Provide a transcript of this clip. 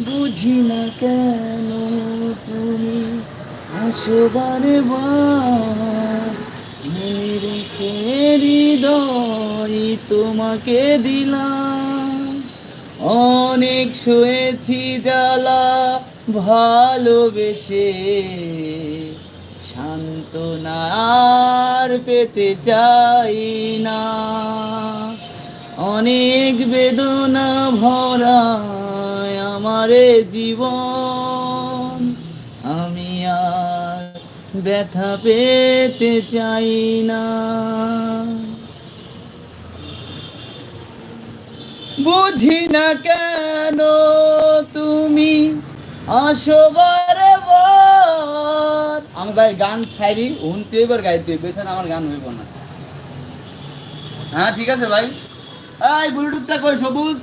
বুঝি না কেন তুমি? আসো বারে হৃদয় তোমাকে দিলাম। অনেক শুয়েছি জ্বালা ভালোবেসে। শান্তনার পেতে চাই না। অনেক বেদনা ভরা আমারে জীবন, আমি আর ব্যথা পেতে চাই না। বুঝি না কেন তুমি আসো বারে বার আমি ভাই গান ছাইরি উন তুই এবার গাই, তুই পেছনে আমার গান হইব না। হ্যাঁ ঠিক আছে ভাই। এই ব্লুটুথটা কই সবুজ।